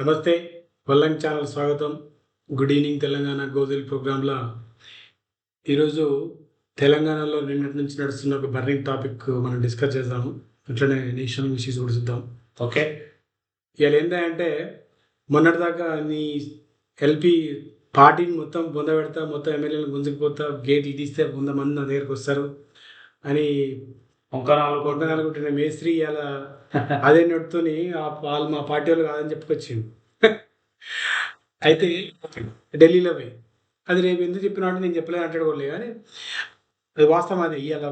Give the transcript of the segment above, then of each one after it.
నమస్తే వల్లంగ్ ఛానల్ స్వాగతం. గుడ్ ఈవినింగ్ తెలంగాణ గోజిల్ ప్రోగ్రాంలో ఈరోజు తెలంగాణలో నిన్నటి నుంచి నడుస్తున్న ఒక బర్నింగ్ టాపిక్ మనం డిస్కస్ చేద్దాము. అట్లనే నేషనల్ ఇష్యూస్ కూడా చూద్దాం. ఓకే. ఇవాళ ఏంటంటే మొన్నటిదాకా నీ ఎల్పి పార్టీని మొత్తం బొంద పెడతా మొత్తం ఎమ్మెల్యేలు గుంజుకుపోతా గేట్లు తీస్తే వంద మంది నా దగ్గరకు వస్తారు అని ఒక నాలుగు కొట్టనాలు కొట్టిన మేస్త్రి ఇలా అదే నడుతుని వాళ్ళు మా పార్టీ వాళ్ళు కాదని చెప్పుకొచ్చిండు. అయితే ఢిల్లీలో పోయి అది రేపు ఎందుకు చెప్పినట్టు నేను చెప్పలేదు అంటాడు కూడా కానీ అది వాస్తవం అది ఇలా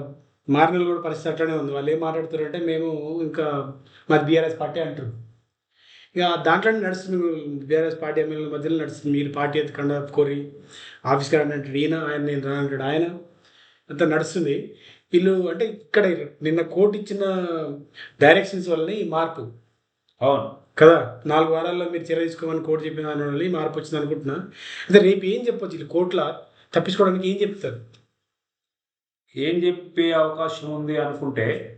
మారిన కూడా పరిస్థితి అట్లనే ఉంది. వాళ్ళు ఏం మాట్లాడుతారంటే మేము ఇంకా మాది బీఆర్ఎస్ పార్టీ అంటారు. ఇక దాంట్లోనే నడుస్తుంది బీఆర్ఎస్ పార్టీ ఎమ్మెల్యేల మధ్యలో నడుస్తుంది. మీరు పార్టీ ఎత్తుకుండా కోరి ఆఫీస్కి రండి అంటాడు. ఈయన ఆయన నేను రానంటాడు. ఆయన అంతా నడుస్తుంది. వీళ్ళు అంటే ఇక్కడ నిన్న కోర్టు ఇచ్చిన డైరెక్షన్స్ వల్లనే ఈ మార్పు. అవును. కదా? నాలుగు వారాల్లో మీరు చర్య తీసుకోమని కోర్టు చెప్పిన దాని వల్ల మార్పు వచ్చింది అనుకుంటున్నా. అయితే రేపు ఏం చెప్పొచ్చు? వీళ్ళు కోర్టులో తప్పించుకోవడానికి ఏం చెప్తారు? ఏం చెప్పే అవకాశం ఉంది అనుకుంటే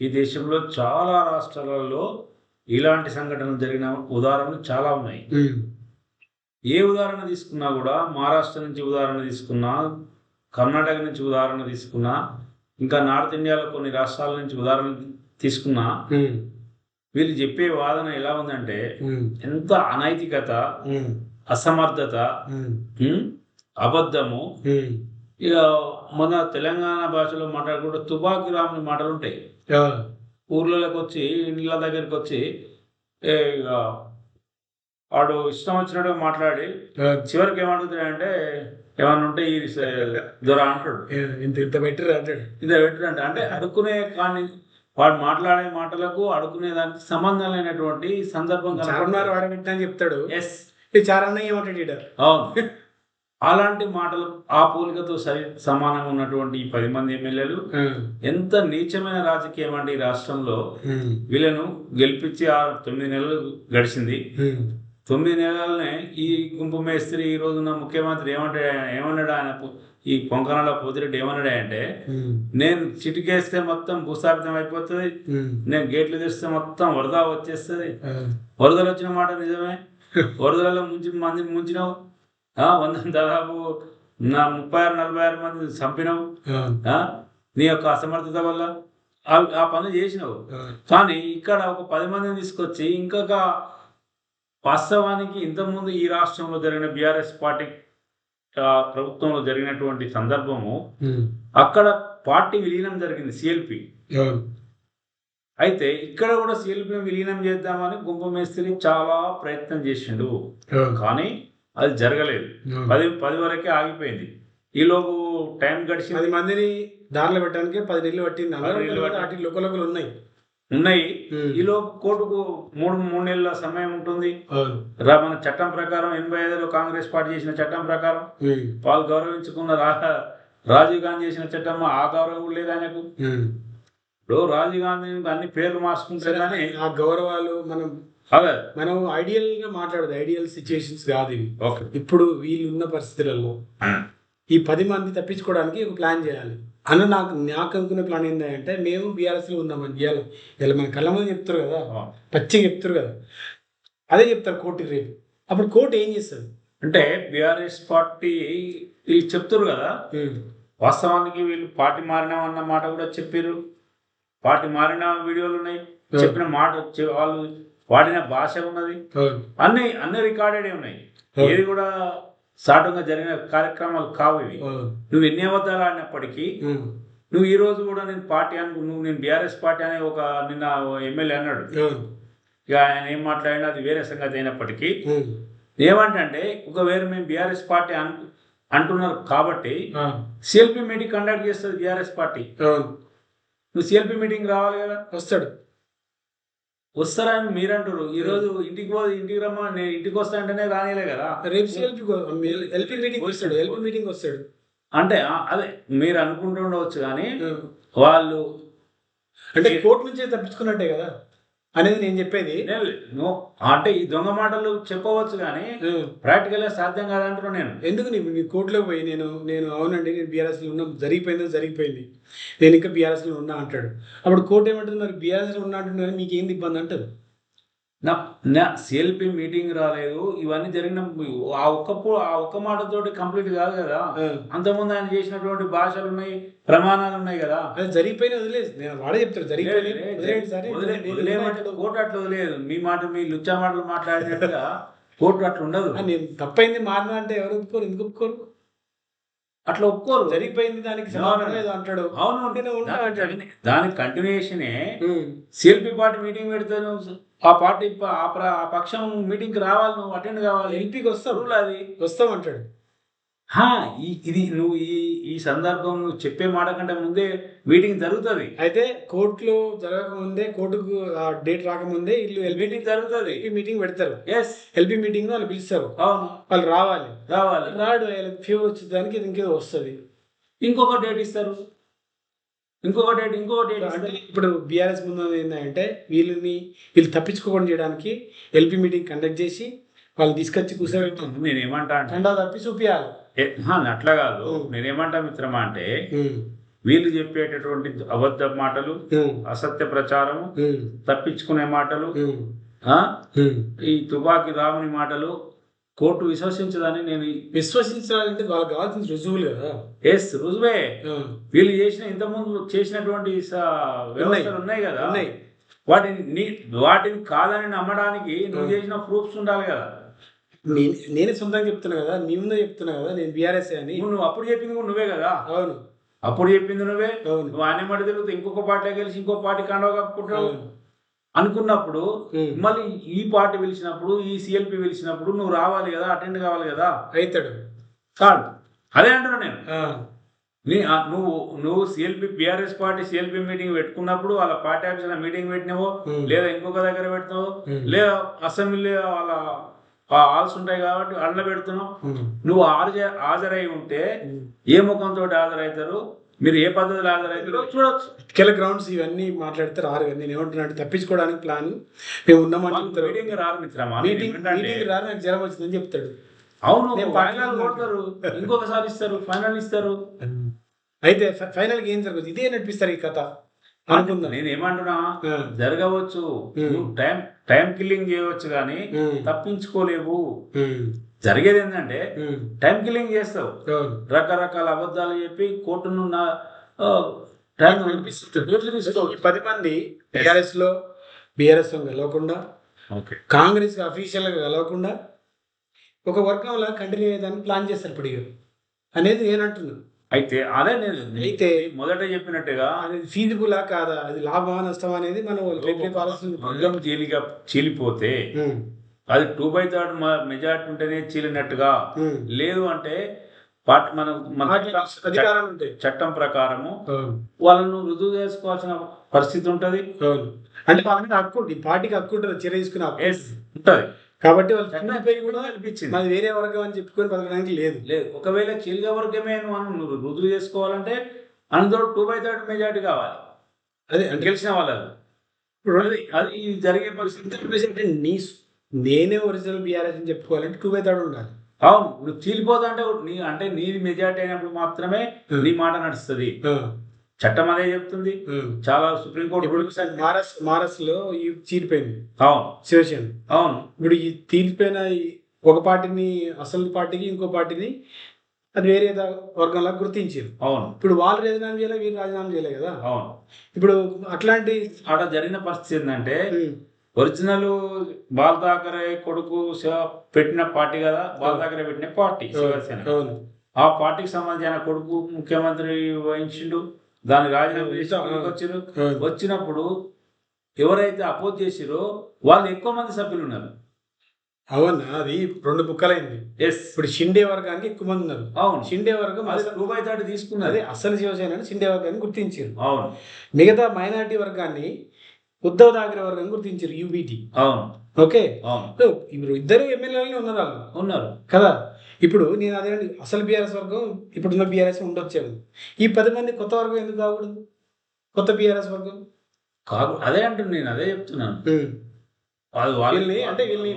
ఈ దేశంలో చాలా రాష్ట్రాలలో ఇలాంటి సంఘటనలు జరిగిన ఉదాహరణలు చాలా ఉన్నాయి. ఏ ఉదాహరణ తీసుకున్నా కూడా మహారాష్ట్ర నుంచి ఉదాహరణ తీసుకున్నా కర్ణాటక నుంచి ఉదాహరణ తీసుకున్నా ఇంకా నార్త్ ఇండియాలో కొన్ని రాష్ట్రాల నుంచి ఉదాహరణ తీసుకున్నా వీళ్ళు చెప్పే వాదన ఎలా ఉందంటే ఎంత అనైతికత అసమర్థత అబద్ధము ఇక మన తెలంగాణ భాషలో మాట్లాడుకుంటే తుపాకి రాముని మాటలు ఉంటాయి. ఊర్లలోకి వచ్చి ఇండ్ల దగ్గరికి వచ్చి వాడు ఇష్టం వచ్చినట్టు మాట్లాడి చివరికి ఏమడుగుతాడంటే ఏమన్నా ఉంటే ఈ దొర అంటాడు. ఇంత ఇంత బెటర్ అంటాడు ఇదే పెట్టడంటే అంటే అడుక్కునే కానీ వాడు మాట్లాడే మాటలకు అడుక్కునే దానికి సంబంధం లేనటువంటి సందర్భం చార్మినార్ వాడబెట్టినా అని చెప్తాడు. ఎస్ ఈ చారన్న ఏమంటాడు అవును. అలాంటి మాటలు ఆ పోలికతో సరి సమానంగా ఉన్నటువంటి ఈ పది మంది ఎమ్మెల్యేలు ఎంత నీచమైన రాజకీయం అండి ఈ రాష్ట్రంలో. వీళ్ళను గెలిపించి ఆ తొమ్మిది నెలలు గడిచింది. తొమ్మిది నెలలనే ఈ గుంపు మేస్త్రి ఈ రోజున ముఖ్యమంత్రి ఏమంటాడు ఏమన్నాడు ఆయన ఈ పొంకనాల పోతిరెడ్డి ఏమన్నాడు అంటే నేను చిటికేస్తే మొత్తం భూస్థాపితం అయిపోతుంది నేను గేట్లు తెస్తే మొత్తం వరద వచ్చేస్తుంది. వరదలు వచ్చిన మాట నిజమే. వరదలలో ముంచి మందిని ముంచినావు. వంద దాదాపు నా ముప్పై ఆరు నలభై ఆరు మంది చంపినావు. నీ యొక్క అసమర్థత వల్ల ఆ- ఆ పనులు చేసినావు. కానీ ఇక్కడ ఒక పది మందిని తీసుకొచ్చి ఇంకొక వాస్తవానికి ఇంతకుముందు ఈ రాష్ట్రంలో జరిగిన బీఆర్ఎస్ పార్టీ ప్రభుత్వంలో జరిగినటువంటి సందర్భము అక్కడ పార్టీ విలీనం జరిగింది సిఎల్పి. అయితే ఇక్కడ కూడా సిఎల్పి విలీనం చేద్దామని గుంపు మేస్త్రి చాలా ప్రయత్నం చేసిండు. కానీ అది జరగలేదు. పది పది వరకే ఆగిపోయింది. ఈలోపు టైం గడిచింది. పది మందిని దారిలో పెట్టడానికి పది నీళ్ళు పట్టింది. ఉన్నాయి. ఉన్నాయి. ఈలోపు కోర్టుకు మూడు మూడు నెలల సమయం ఉంటుంది. రా మన చట్టం ప్రకారం ఎనభై ఐదులో కాంగ్రెస్ పార్టీ చేసిన చట్టం ప్రకారం వాళ్ళు గౌరవించుకున్న రాజీవ్ గాంధీ చేసిన చట్టం ఆ గౌరవం లేదు ఆయనకు ఇప్పుడు రాజీవ్ గాంధీ అన్ని పేర్లు మార్చుకుంటే కానీ ఆ గౌరవాలు మనం అదే. మనం ఐడియల్గా మాట్లాడదు. ఐడియల్ సిచ్యుయేషన్స్ కాదు ఇవి. ఓకే. ఇప్పుడు వీళ్ళు ఉన్న పరిస్థితులలో ఈ పది మంది తప్పించుకోవడానికి ఒక ప్లాన్ చేయాలి. అన్న నాకు నాకు అనుకున్న ప్లాన్ ఏంటంటే మేము బీఆర్ఎస్లో ఉన్నామని ఇవాళ ఇలా మన కళ్ళ ముందు చెప్తారు కదా. పచ్చిగా చెప్తారు కదా. అదే చెప్తారు కోర్టుకి రేపు. అప్పుడు కోర్టు ఏం చేస్తుంది? అంటే బీఆర్ఎస్ పార్టీ వీళ్ళు చెప్తారు కదా. వాస్తవానికి వీళ్ళు పార్టీ మారినామన్న మాట కూడా చెప్పారు పార్టీ మారిన వీడియోలు ఉన్నాయి. చెప్పిన మాట వాళ్ళు వాడిన భాష ఉన్నది. అన్ని అన్ని రికార్డెడ్ ఉన్నాయి. ఏది కూడా సాటుగా జరిగిన కార్యక్రమాలు కావు ఇవి. నువ్వు ఎన్ని అబద్ధాలు ఆడినప్పటికీ నువ్వు ఈ రోజు కూడా నేను పార్టీ అను నువ్వు నేను బీఆర్ఎస్ పార్టీ అనే ఒక నిన్న ఎమ్మెల్యే అన్నాడు. ఇక ఆయన ఏం మాట్లాడినా అది వేరే సంగతి అయినప్పటికీ ఏమంటే ఒకవేళ మేము బీఆర్ఎస్ పార్టీ అన్ అంటున్నారు కాబట్టి సిఎల్పి మీటింగ్ కండక్ట్ చేస్తుంది బీఆర్ఎస్ పార్టీ. నువ్వు సిఎల్పి మీటింగ్ రావాలి కదా? వస్తాడు. వస్తారని మీరు అంటారు ఈ రోజు ఇంటికి పో ఇంటికి రమ్మ నేను ఇంటికి వస్తా అంటేనే రానిలే కదా? రేపు ఎల్పి మీటింగ్ వస్తాడు. ఎల్పి మీటింగ్ వస్తాడు. అంటే అదే మీరు అనుకుంటుండవచ్చు కానీ వాళ్ళు అంటే కోర్టు నుంచే తప్పించుకున్నట్టే కదా? అనేది నేను చెప్పేది. అంటే ఈ దొంగ మాటలు చెప్పవచ్చు కానీ ప్రాక్టికల్గా సాధ్యం కాదంటున్నా నేను. ఎందుకు నీ కోర్టులో పోయి నేను నేను అవునండి నేను బీఆర్ఎస్లో ఉన్నా జరిగిపోయిందో జరిగిపోయింది. నేను ఇంకా బీఆర్ఎస్లో ఉన్నా అంటాడు. అప్పుడు కోర్టు ఏమంటుంది మరి? బీఆర్ఎస్లో ఉన్నా అంటున్నారు మీకు ఏంది ఇబ్బంది అంటారు? నా నా సిఎల్పి మీటింగ్ రాలేదు ఇవన్నీ జరిగిన ఆ ఒక్క ఆ ఒక్క మాటతోటి కంప్లీట్ కాదు కదా. అంతకుముందు ఆయన చేసినటువంటి భాషలు ఉన్నాయి ప్రమాణాలు ఉన్నాయి కదా. జరిగిపోయిన వదిలేదు నేను వాడే జరిగిపోయిన మాట్లాడు. కోర్టు అట్లా వదిలేదు. మీ మాట మీ లుచ్చా మాటలు మాట్లాడినట్టుగా కోర్టు అట్లా ఉండదు. నేను తప్పైంది మారిన అంటే ఎవరు ఒప్పుకోరు ఎందుకు ఒప్పుకోరు? అట్లా ఒప్పుకోరు. జరిగిపోయింది దానికి అంటాడు. అవును. ఉంటేనే ఉంటా అంటాడు. దాని- దాని కంటిన్యూషనే సిఎల్పి పార్టీ మీటింగ్ పెడతాను ఆ పార్టీ ఆ ప్ర- ఆ పక్షం మీటింగ్ రావాలి నువ్వు అటెండ్ కావాలి ఎల్పీకి వస్తాం రూల్ అది. వస్తాం అంటాడు హా, ఈ ఇది నువ్వు ఈ ఈ సందర్భం నువ్వు చెప్పే మాట కంటే ముందే మీటింగ్ జరుగుతుంది. అయితే కోర్టులో జరగకముందే కోర్టుకు ఆ డేట్ రాకముందే వీళ్ళు ఎల్పీ మీటింగ్ జరుగుతుంది. మీటింగ్ పెడతారు. ఎస్ ఎల్పీ మీటింగ్ వాళ్ళు పిలుస్తారు. అవును. వాళ్ళు రావాలి. రావాలి. రాడు ఫీవర్ వచ్చేదానికి ఇంకేదో వస్తుంది. ఇంకొక డేట్ ఇస్తారు. ఇంకొక డేట్ ఇంకొక డేట్ అంటే ఇప్పుడు బీఆర్ఎస్ ముందు ఏంటంటే వీళ్ళని వీళ్ళు తప్పించుకోకుండా చేయడానికి ఎల్పీ మీటింగ్ కండక్ట్ చేసి వాళ్ళు తీసుకొచ్చి కూర్చోబెట్టాం నేను ఏమంటా అంటే తప్పి చూపించాలి అట్లా కాదు. నేనేమంటా మిత్రమా అంటే వీళ్ళు చెప్పేటటువంటి అబద్ధ మాటలు అసత్య ప్రచారము ఉమ్, తప్పించుకునే మాటలు. ఈ తుపాకీ రాముని మాటలు కోర్టు విశ్వసించదని నేను విశ్వసించాలంటే వాళ్ళకి కావాల్సిన రుజువులు కదా. ఎస్ రుజువే. వీళ్ళు చేసిన ఇంతకుముందు చేసినటువంటి వ్యవస్థలు ఉన్నాయి కదా. ఉన్నాయి. వాటిని నీ- వాటిని కాదని నమ్మడానికి నువ్వు. చేసిన ప్రూఫ్స్ ఉండాలి కదా. నేను నేనే సొంతంగా చెప్తున్నా కదా. నీ ముందే చెప్తున్నా కదా. నేను బీఆర్ఎస్ అని. నువ్వు అప్పుడు చెప్పింది కూడా నువ్వే కదా. అవును. అప్పుడు చెప్పింది నువ్వే. నువ్వు ఆయన మాట తిరుగుతూ ఇంకొక పార్టీ కలిసి ఇంకో పార్టీ కండవ కప్పుకుంటావు అనుకున్నప్పుడు మళ్ళీ ఈ పార్టీ పిలిచినప్పుడు ఈ సిఎల్పి పిలిచినప్పుడు నువ్వు రావాలి కదా అటెండ్ కావాలి కదా? అవుతాడు కాదు. అదే అంటున్నా నేను. నువ్వు నువ్వు CLP BRS party CLP meeting పెట్టుకున్నప్పుడు వాళ్ళ పార్టీ ఆఫీసులో మీటింగ్ పెట్టినావో లేదా ఇంకొక దగ్గర ఉమ్, లేదా అసెంబ్లీ వాళ్ళ హాల్స్ ఉంటాయి కాబట్టి అట్లా పెడుతున్నావు. నువ్వు హాజరు ఉంటే. ఏ ముఖంతో హాజరవుతారు? మీరు ఏ పద్ధతిలో హాజరవుతారో చూడొచ్చు. ఎక్కెల గ్రౌండ్స్ ఇవన్నీ మాట్లాడితే రారు నేను ఏమంటున్నా అంటే తప్పించుకోవడానికి ప్లాన్ మేము ఉన్నామని చెప్తారు. మీటింగ్ రారు మిత్రమా? మీటింగ్ ఏంటంటే, మీటింగ్ రారు నాకు జ్వరం వచ్చిందని చెప్తాడు. అవును ఫైనల్ కొడతారు. ఇంకొకసారి ఇస్తారు ఫైనల్ ఇస్తారు. అయితే ఫైనల్గా ఏం జరగదు ఇదే నడిపిస్తారు ఈ కథ. అనుకుందాం. నేను ఏమంటున్నా? జరగవచ్చు. టైం టైం కిల్లింగ్ చేయవచ్చు కానీ తప్పించుకోలేవు. జరిగేది ఏంటంటే టైం కిల్లింగ్ చేస్తావు. రకరకాల అబద్ధాలు చెప్పి కోర్టును నా టైం పది మంది బీఆర్ఎస్లో బీఆర్ఎస్ కలవకుండా ఓకే కాంగ్రెస్ అఫీషియల్గా కలవకుండా ఒక వర్గంలో కంటిన్యూ అయ్యేదానికి ప్లాన్ చేస్తారు ఇప్పుడు. అనేది నేను అంటున్నాను. అయితే అదే నేను అయితే మొదట చెప్పినట్టుగా అది ఫీజిబులా కాదా? అది లాభమా నష్టమా అనేది మనం రేపు చీలిపోతే అది టూ బై థర్డ్ మెజార్టీ ఉంటేనే చీలినట్టుగా. లేదు అంటే పార్టీ మన మన చట్టం ప్రకారము వాళ్ళను రుజువు చేసుకోవాల్సిన పరిస్థితి ఉంటది. అంటే వాళ్ళ మీద హక్కు పార్టీకి హక్కు ఉంటుంది. చర్య తీసుకునే ఉంటుంది. కాబట్టి వాళ్ళు కూడా కల్పించింది మాది వేరే వర్గం అని చెప్పుకొని బతకడానికి లేదు. లేదు. ఒకవేళ చీలిక వర్గమే నువ్వు రుజువు చేసుకోవాలంటే అందులో టూ బై థర్డ్ మెజార్టీ కావాలి. అదే అంటే గెలిచిన ఇప్పుడు అది అది జరిగే పరిస్థితి. అంటే నీ నేనే ఒరిజినల్ బీఆర్ఎస్ అని చెప్పుకోవాలంటే బై థర్డ్ ఉండాలి. అవును నువ్వు చీలిపోతా అంటే నీ అంటే నీది మెజార్టీ అయినప్పుడు మాత్రమే నీ మాట నడుస్తుంది. ఆ, చట్టం అదే చెప్తుంది. ఆ. చాలా సుప్రీంకోర్టు ఇప్పుడు మారస్ మారస్లో ఈ చీలిపోయింది. అవును. శివసేన అవును. ఇప్పుడు ఈ తీరిపోయిన ఒక పార్టీని అసలు పార్టీకి ఇంకో పార్టీని అది వేరే వర్గంలో గుర్తించారు. అవును. ఇప్పుడు వాళ్ళు రాజీనామా చేయలే వీళ్ళు రాజీనామా చేయలే కదా. అవును. ఇప్పుడు అట్లాంటి ఆడ జరిగిన పరిస్థితి ఏంటంటే ఒరిజినల్ బాల్ ఠాకరే కొడుకు శివ పెట్టిన పార్టీ కదా బాల్ ఠాకరే పెట్టిన పార్టీ శివసేన. అవును. ఆ పార్టీకి సంబంధించిన కొడుకు ముఖ్యమంత్రి వహించిండు దాని రాజీనామా చేసి వచ్చిండు. వచ్చినప్పుడు ఎవరైతే అపోజ్ చేసిరో వాళ్ళు ఎక్కువ మంది సభ్యులు ఉన్నారు. అవునా? అది రెండు బుక్కలైంది. ఎస్ ఇప్పుడు షిండే వర్గానికి ఎక్కువ మంది ఉన్నారు. అవును. షిండే వర్గం అది అసలు- టూ బై థర్డ్ తీసుకున్నది అసలు శివసేన అని షిండే వర్గాన్ని గుర్తించారు. అవును. మిగతా మైనారిటీ వర్గాన్ని ఉద్ధవ్ ఠాకరే వర్గాన్ని గుర్తించారు యూబీటీ అవును. ఓకే? ఇప్పుడు ఇద్దరు ఎమ్మెల్యేలు ఉన్నారు వాళ్ళు. ఉన్నారు. కదా? ఇప్పుడు నేను అదే అసలు బీఆర్ఎస్ వర్గం ఇప్పుడున్న బీఆర్ఎస్ ఉండొచ్చాను ఈ పది మంది కొత్త వర్గం ఎందుకు కాకూడదు? కొత్త బీఆర్ఎస్ వర్గం? కాదు అదే అంటున్నాను నేను అదే చెప్తున్నాను. వాళ్ళు వీళ్ళని అంటే వీళ్ళని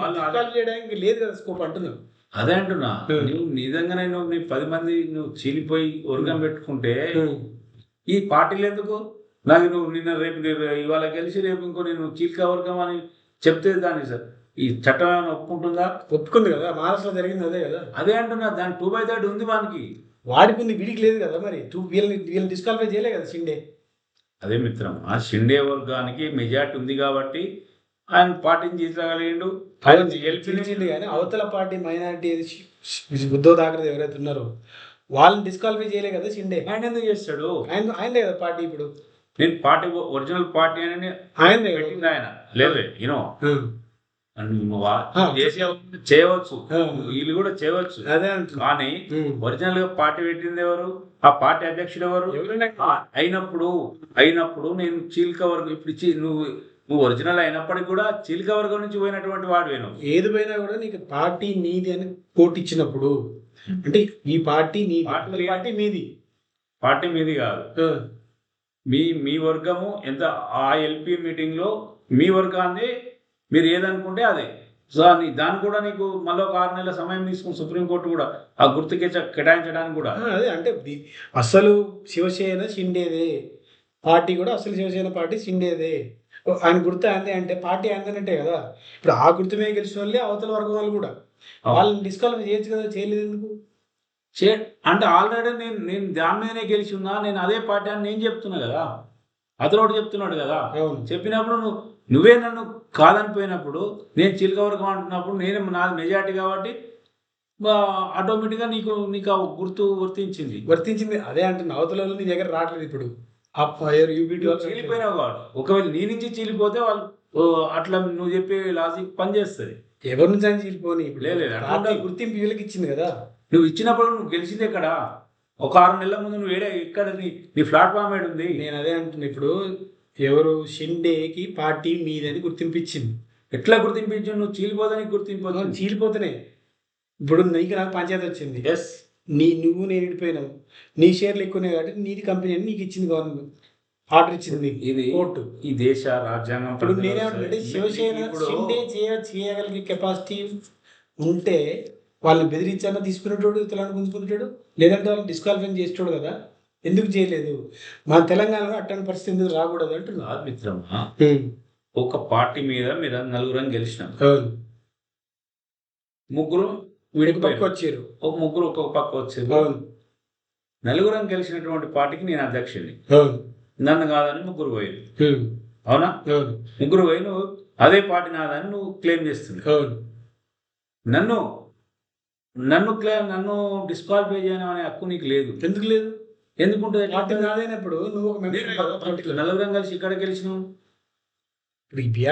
చేయడానికి లేదు కదా స్కోప్ అంటున్నాను అదే అంటున్నా. నువ్వు నిజంగానే నువ్వు నీ పది మంది నువ్వు చీలిపోయి వర్గం పెట్టుకుంటే ఈ పార్టీలు ఎందుకు? నాకు నువ్వు నిన్న రేపు నీ- ఇవాళ గెలిచి రేపు ఇంకో నేను చీలిక వర్గం అని చెప్తే దాన్ని సార్. ఈ చట్టం ఏమైనా ఒప్పుకుంటుందా? ఒప్పుకుంది కదా మహారాష్ట్రలో జరిగింది అదే కదా. అదే అంటున్నా దాని టూ బై థర్డ్ ఉంది వానికి. వాడికి ఉంది వీడికి లేదు కదా మరి. టూ వీళ్ళని వీళ్ళని డిస్క్వాలిఫై చేయలే కదా షిండే అదే మిత్రం ఆ షిండే వర్గానికి మెజార్టీ ఉంది కాబట్టి ఆయన పార్టీని గెలిపించింది గెలిచింది కానీ అవతల పార్టీ మైనారిటీ ఉద్ధవ్ ఠాకరే ఎవరైతే ఉన్నారో వాళ్ళని డిస్క్వాలిఫై చేయలే కదా షిండే ఆయన ఎందుకు చేస్తాడు? ఆయన ఆయనదే కదా పార్టీ ఇప్పుడు. నేను పార్టీ ఒరిజినల్ పార్టీ అని ఆయనదే కదా పెట్టింది ఆయన. లేదు యూనో. చేయవచ్చు. వీళ్ళు కూడా చేయవచ్చు. అదే కానీ. ఒరిజినల్గా పార్టీ పెట్టింది ఎవరు? ఆ పార్టీ అధ్యక్షుడు ఎవరు? అయినప్పుడు అయినప్పుడు నేను చీలిక వర్గం ఇప్పుడు ఇచ్చి నువ్వు నువ్వు ఒరిజినల్ అయినప్పటికీ కూడా చీలిక వర్గం నుంచి పోయినటువంటి వాడు ఏది పోయినా కూడా నీకు పార్టీ నీది అని కోట్ ఇచ్చినప్పుడు అంటే ఈ పార్టీ నీది. పార్టీ మీది. పార్టీ మీది కాదు. మీ మీ వర్గము ఎంత? ఆ ఎల్పి మీటింగ్లో మీ వర్గాన్ని మీరు ఏదనుకుంటే అదే. సో నీ- దాన్ని కూడా నీకు మళ్ళీ ఒక ఆరు నెలల సమయం తీసుకుని సుప్రీంకోర్టు కూడా ఆ గుర్తుకే కేటాయించడానికి కూడా. అదే అంటే అసలు శివసేన షిండేదే పార్టీ కూడా అసలు శివసేన పార్టీ షిండేదే ఓ, ఆయన గుర్తు అందే అంటే పార్టీ అందనంటే కదా. ఇప్పుడు ఆ గుర్తు మీద గెలిచిన వాళ్ళే అవతల వర్గం వాళ్ళు కూడా. వాళ్ళని డిస్క్వాలిఫై చేయొచ్చు కదా చేయలేదు ఎందుకు చే అంటే ఆల్రెడీ నేను నేను దాని మీదనే గెలిచి ఉన్నా నేను అదే పార్టీ అని నేను చెప్తున్నా కదా. అతను ఒకటి చెప్తున్నాడు కదా. చెప్పినప్పుడు నువ్వు నువ్వే నన్ను కాదనిపోయినప్పుడు నేను చిలక అంటున్నప్పుడు నేను నాది మెజార్టీ కాబట్టి ఆటోమేటిక్గా నీకు నీకు ఆ గుర్తు వర్తించింది. వర్తించింది. అదే అంటున్నా అవతల వాళ్ళు నీ దగ్గర రావట్లేదు ఇప్పుడు. చీలిపోయినావు కాబట్టి ఒకవేళ నీ నుంచి చీలిపోతే వాళ్ళు అట్లా నువ్వు చెప్పే లాజిక్ పనిచేస్తుంది. ఎవరి నుంచి అని చీలిపోని. ఇప్పుడు లేదు. గుర్తింపు వీళ్ళకి ఇచ్చింది కదా. నువ్వు ఇచ్చినప్పుడు నువ్వు గెలిచింది ఎక్కడ? ఒక ఆరు నెలల ముందు నువ్వు ఏడే ఎక్కడ నీ నీ ప్లాట్ఫామ్ ఏడు ఉంది? నేను అదే అంటున్నా ఇప్పుడు ఎవరు షిండేకి పార్టీ మీదని గుర్తింపు ఇచ్చింది ఎట్లా గుర్తింపించు నువ్వు చీలిపోదని గుర్తింపు. చీలిపోతున్నాయి ఇప్పుడు నీకు నాకు పంచాయతీ వచ్చింది. ఎస్ నీ నువ్వు నేను విడిపోయినావు నీ షేర్లు ఎక్కువనే కాబట్టి నీది కంపెనీ అని నీకు ఇచ్చింది గవర్నమెంట్ ఆర్డర్ ఇచ్చింది ఇది కోర్టు ఈ దేశ రాజ్యాంగం ఇప్పుడు నేనేమంటే వస్తాయి. శివసేన ఇప్పుడు షిండే చేయ చేయగలిగే కెపాసిటీ ఉంటే వాళ్ళని బెదిరించానా తీసుకునేటోడు ఇతరులను గుంజుకునేటోడు లేదంటే వాళ్ళని డిస్క్వాలిఫై చేసేటోడు కదా. ఎందుకు చేయలేదు? మన తెలంగాణలో అట్లాంటి పరిస్థితి ఎందుకు రాకూడదు అంటున్నా. కాదు మిత్రమా ఒక పార్టీ మీద మీరు నలుగురం గెలిచినాం. అవును. ముగ్గురు వీడికి పక్క వచ్చారు. ఒక ముగ్గురు ఒక్కొక్క పక్క వచ్చారు. అవును. నలుగురం గెలిచినటువంటి పార్టీకి నేను అధ్యక్షుడిని. అవును. నన్ను కాదని ముగ్గురు పోయారు. ఉమ్, అవునా? అవును. ముగ్గురు పోయి నువ్వు అదే పార్టీ నాదని నువ్వు క్లెయిమ్ చేస్తుంది అవును. నన్ను నన్ను క్లెయిమ్ నన్ను డిస్క్వాలిఫై చేయడం అనే హక్కు నీకు లేదు. ఎందుకు లేదు? ఎందుకుంటుంది పార్టీ నాదైనప్పుడు నువ్వు ఒక మెంబర్ నలుగురం కలిసి ఇక్కడ గెలిచినావు ఇప్పుడు ఈ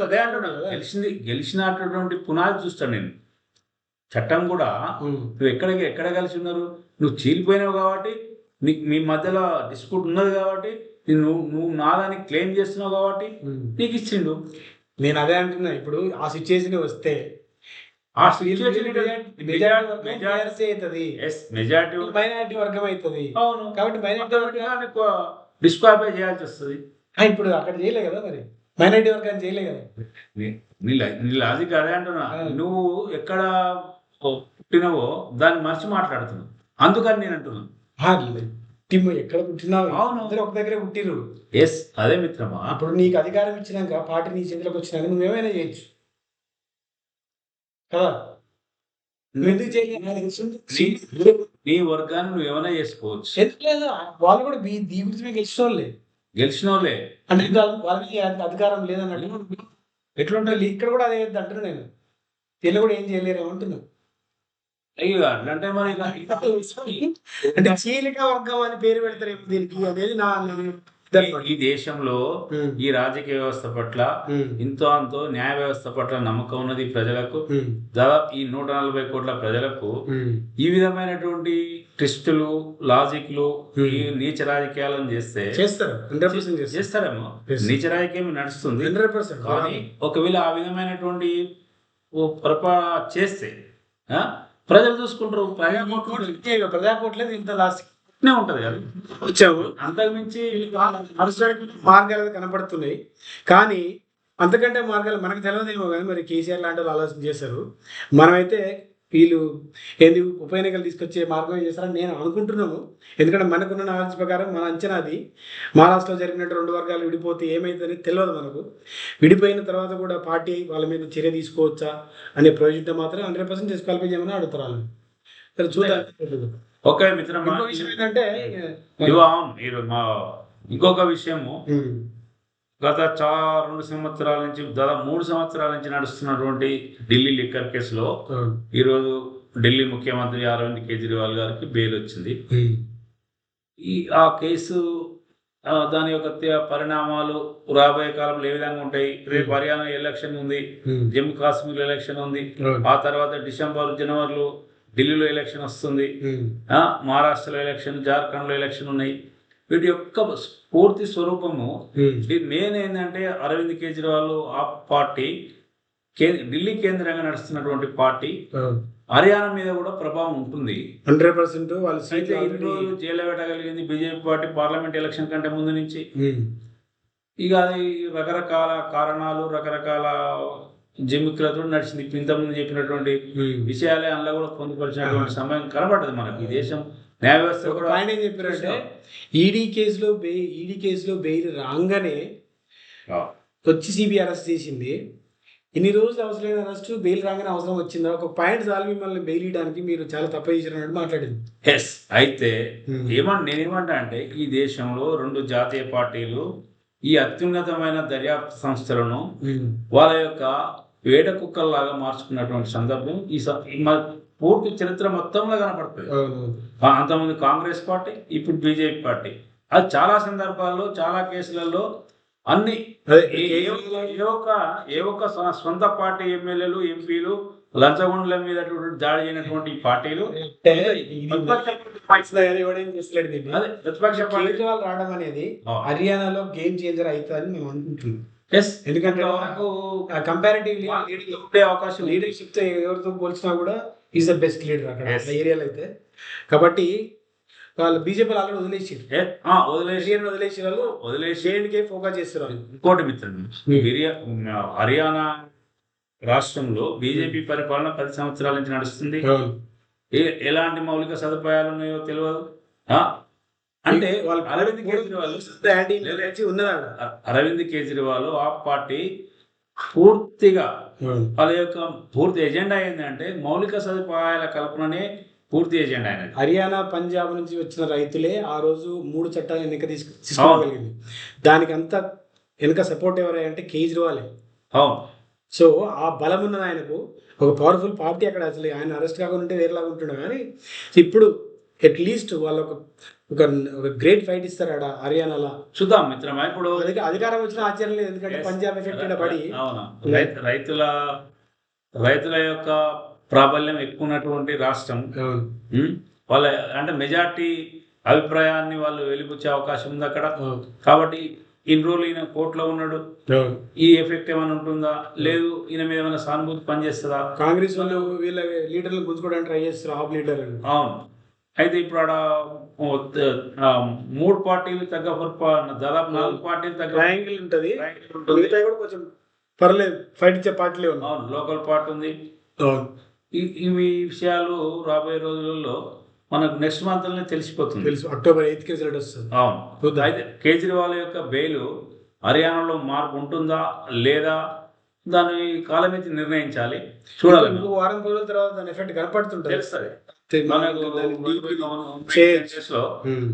అదే అంటున్నా గెలిచింది గెలిచినటువంటి పునాది చూస్తాను నేను. చట్టం కూడా నువ్వు ఎక్కడికి ఎక్కడ కలిసి ఉన్నారు? నువ్వు చీలిపోయినావు కాబట్టి నీకు మీ మధ్యలో డిస్ప్యూట్ ఉన్నది కాబట్టి నువ్వు నువ్వు నాదని క్లెయిమ్ చేస్తున్నావు కాబట్టి. నీకు ఇచ్చిండు. నేను అదే అంటున్నా ఇప్పుడు ఆ సిచ్యువేషన్ వస్తే ఆ BRS అవుతుంది ఎస్ మెజారిటీ మైనారిటీ వర్గం అవుతుంది అవును. కాబట్టి మైనారిటీ డిస్క్వాలిఫై చేయాల్సి వస్తుంది. ఇప్పుడు అక్కడ చేయలే కదా మరి. మైనారిటీ వర్గాన్ని చేయలే కదా. నీ- లాజిక్ అదే అంటున్నా. నువ్వు ఎక్కడ పుట్టినవో దాన్ని మర్చి మాట్లాడుతున్నావు. అందుకని నేను అంటున్నా. ఆ, టిమ్ ఎక్కడ పుట్టినావు? అవును. అందరూ ఒక దగ్గరే పుట్టిర్రు. ఎస్ అదే మిత్రమా? అప్పుడు నీకు అధికారం ఇచ్చినాక పార్టీ నీ చేతిలోకి వచ్చినాక నువ్వేమైనా చేయొచ్చు. కదా? నువ్వు ఎందుకు నీ వర్గాన్ని నువ్వు ఏమైనా చేసుకోవచ్చు. ఎందుకు లేదు? వాళ్ళు కూడా బీ దీ గురించి మీకు గెలిచిన వాళ్ళే గెలిచిన వాళ్ళే అంటే వాళ్ళ- వాళ్ళ మీద అధికారం లేదన్నట్టు. ఎట్లుంటుంది? ఇక్కడ కూడా అదే అంటున్నా నేను. వీళ్ళు కూడా ఏం చేయలేరు అంటున్నా అయ్యో అట్లంటే మరి ఇక- అంటే చీలిక వర్గం అని పేరు పెడతారు దీనికి. అనేది నా నా- ఈ- దేశంలో ఉమ్, ఈ రాజకీయ వ్యవస్థ పట్ల ఉమ్, ఇంతో అంతో న్యాయ వ్యవస్థ పట్ల నమ్మకం ఉన్నది ప్రజలకు. ఉమ్, దాదాపు ఈ నూట నలభై కోట్ల ప్రజలకు ఈ విధమైనటువంటి ట్విస్టులు లాజిక్లు Hmm. ఈ నీచ రాజకీయాలను చేస్తే చేస్తారు. చేస్తారేమో. నీచ రాజకీయం నడుస్తుంది. కానీ ఒకవేళ ఆ విధమైనటువంటి పొరపా చేస్తే ప్రజలు చూసుకుంటారు. ప్రజలు ప్రజాకోట్లేదు ఇంత లాస్ట్ ఉంటది కదా. వచ్చాము అంతకుమించి మార్గాలు కనపడుతున్నాయి కానీ అంతకంటే మార్గాలు మనకు తెలియదేమో కానీ మరి కేసీఆర్ లాంటి వాళ్ళు ఆలోచన చేశారు. మనమైతే వీళ్ళు ఏంది ఉప ఎన్నికలు తీసుకొచ్చే మార్గం చేస్తారని నేను అనుకుంటున్నాను ఎందుకంటే మనకున్న నాలెడ్జ్ ప్రకారం మన అంచనా అది. మహారాష్ట్రలో జరిగినట్టు రెండు వర్గాలు విడిపోతే ఏమైతుందని తెలియదు మనకు. విడిపోయిన తర్వాత కూడా పార్టీ వాళ్ళ మీద చర్య తీసుకోవచ్చా అనే ప్రాజెక్ట్ మాత్రం హండ్రెడ్ పర్సెంట్ డిస్క్వాలిఫై చేయమని అడుగుతారు వాళ్ళు. చూద్దాం. ఓకే మిత్రమా? ఇంకో విషయం ఏంటంటే అవును మీరు మా ఇంకొక విషయము. గత చా రెండు సంవత్సరాల నుంచి దాదాపు మూడు సంవత్సరాల నుంచి నడుస్తున్నటువంటి ఢిల్లీ లిక్కర్ కేసులో. ఈరోజు ఢిల్లీ ముఖ్యమంత్రి అరవింద్ కేజ్రీవాల్ గారికి బెయిల్ వచ్చింది. ఈ ఆ కేసు దాని యొక్క పరిణామాలు రాబోయే కాలంలో ఏ విధంగా ఉంటాయి? రేపు హర్యానా ఎలక్షన్ ఉంది జమ్మూ కాశ్మీర్ ఎలక్షన్ ఉంది. ఆ తర్వాత డిసెంబర్ జనవరిలో ఢిల్లీలో ఎలక్షన్ వస్తుంది. మహారాష్ట్రలో ఎలక్షన్ జార్ఖండ్లో ఎలక్షన్ ఉన్నాయి. వీటి యొక్క పూర్తి స్వరూపము మెయిన్ ఏంటంటే అరవింద్ కేజ్రీవాల్ ఆ పార్టీ ఢిల్లీ కేంద్రంగా నడుస్తున్నటువంటి పార్టీ. హర్యానా మీద కూడా ప్రభావం ఉంటుంది. హండ్రెడ్ పర్సెంట్ వాళ్ళు అయితే ఇన్ని జైల్లో పెట్టగలిగింది బీజేపీ పార్టీ పార్లమెంట్ ఎలక్షన్ కంటే ముందు నుంచి. ఇక అది రకరకాల కారణాలు రకరకాల జిమ్మికులతో నడిచింది. ఇంతకుముందు చెప్పినటువంటి ఉమ్. విషయాలే అందులో కూడా పొందుపరిచినటువంటి సమయం కనబడదు మనకి. ఈ దేశం న్యాయ వ్యవస్థ కూడా పాయింట్ ఏం చెప్పారంటే ఈడీ కేసులో బెయి ఈడీ కేసులో బెయిల్ రాగానే వచ్చి సిబిఐ అరెస్ట్ చేసింది. ఇన్ని రోజులు అవసరమైన అరెస్ట్ బెయిల్ రాగానే అవసరం వచ్చిందా? ఒక పాయింట్ చాలు మిమ్మల్ని బెయిల్ ఇవ్వడానికి మీరు చాలా తప్ప చేసినట్టు మాట్లాడింది. ఎస్ అయితే. ఏమంట నేనేమంటా అంటే ఈ దేశంలో రెండు జాతీయ పార్టీలు ఈ అత్యున్నతమైన దర్యాప్తు సంస్థలను వాళ్ళ యొక్క వేట కుక్కల్లాగా మార్చుకున్నటువంటి సందర్భం ఈ పూర్తి చరిత్ర మొత్తంలో కనపడుతుంది. అంతకుముందు కాంగ్రెస్ పార్టీ ఇప్పుడు బీజేపీ పార్టీ. అది చాలా సందర్భాల్లో చాలా కేసులలో అన్ని ఏ- ఒక్క- ఏ ఒక్క సొంత పార్టీ ఎమ్మెల్యేలు ఎంపీలు లంచగొండల మీద దాడి చేయనటువంటి పార్టీలు ప్రతిపక్ష పార్టీ రావడం అనేది హర్యానాలో గేమ్ చేంజర్ అవుతుందని మేము అనుకుంటున్నాం ఎస్ ఎందుకంటే ఇంతవరకు కంపారిటివ్లీ ఉండే అవకాశం. లీడర్షిప్తో ఎవరితో పోల్చినా కూడా ఈజ్ ద బెస్ట్ లీడర్ అక్కడ ఏరియాలో అయితే. కాబట్టి వాళ్ళు బీజేపీ ఆల్రెడీ వదిలేసారు వదిలేసి హర్యానా వదిలేసి వాళ్ళు. వదిలేసి ఫోకస్ చేస్తారు ఇంకోటి మిత్రుడు బిర్యా హర్యానా రాష్ట్రంలో బీజేపీ పరిపాలన పది సంవత్సరాల నుంచి నడుస్తుంది. ఎలాంటి మౌలిక సదుపాయాలు ఉన్నాయో తెలియదు. ఆ? అంటే వాళ్ళు అరవింద్ కేజ్రీవాల్ యాంటీ ఇండియన్ ఉన్నది ఆడ. అ- అరవింద్ కేజ్రీవాల్ ఆ పార్టీ పూర్తిగా అవును. వాళ్ళ యొక్క పూర్తి ఎజెండా ఏంటంటే మౌలిక సదుపాయాల కల్పననే పూర్తి ఎజెండా అయినది హర్యానా పంజాబ్ నుంచి వచ్చిన రైతులే ఆ రోజు మూడు చట్టాలు వెనక తీసుకు తీసుకోగలిగింది. దానికి అంతా వెనక సపోర్ట్ ఎవరై అంటే కేజ్రీవాలే. అవును. సో ఆ బలం ఉన్నది ఆయనకు ఒక పవర్ఫుల్ పార్టీ అక్కడ అసలు ఆయన అరెస్ట్ కాకుండా ఉంటే వేరేలాగా ఉంటుండే. కానీ ఇప్పుడు అట్లీస్ట్ వాళ్ళు ఒక గ్రేట్ ఫైట్ ఇస్తారు ఆడ హర్యానాలో? చూద్దాం మిత్రమా ఇప్పుడు అధిక అధికారం వచ్చిన ఆశ్చర్యం లేదు ఎందుకంటే. పంజాబ్ ఎఫెక్ట్ ఈడ పడి. రైతుల రైతుల యొక్క ప్రాబల్యం ఎక్కువ ఉన్నటువంటి రాష్ట్రం? వాళ్ళ అంటే మెజార్టీ అభిప్రాయాన్ని వాళ్ళు వెలిపుచ్చే అవకాశం ఉంది అక్కడ. కాబట్టి ఇన్ని రోజులు ఈయన కోర్టులో ఉన్నాడు. ఈ ఎఫెక్ట్ ఏమైనా ఉంటుందా? లేదు ఈయన మీద ఏమైనా సానుభూతి పనిచేస్తుందా? కాంగ్రెస్ వాళ్ళు వీళ్ళ లీడర్లు గుంజుకోవడానికి ట్రై చేస్తారు ఆఫ్ లీడర్ అవును. అయితే ఇప్పుడు ఆడ మూడు పార్టీలు తగ్గ దాదాపు నాలుగు పార్టీలు తగ్గ ట్రయాంగిల్ ఉంటది. మిగతా కూడా కొంచెం పర్లేదు. ఫైట్ ఇచ్చే పార్టీలే ఉన్నాయి. అవును లోకల్ పార్టీ ఉంది. ఇవి విషయాలు రాబోయే రోజులలో మనకు నెక్స్ట్ మంత్లోనే తెలిసిపోతుంది. తెలుసు. అక్టోబర్ ఎయిత్ రిజల్ట్ వస్తుంది. అవును. అయితే కేజ్రీవాల్ యొక్క బెయిల్ హర్యానాలో మార్పు ఉంటుందా లేదా దాని కాలమితి నిర్ణయించాలి. చూడాలి. వారం రోజుల తర్వాత దాని ఎఫెక్ట్ కనపడుతుంటది. తెలుస్తుంది. మనకు.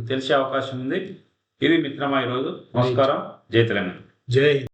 తెలిసే అవకాశం ఉంది. ఇది మిత్రమా ఈరోజు? నమస్కారం. జై తెలంగాణ. జై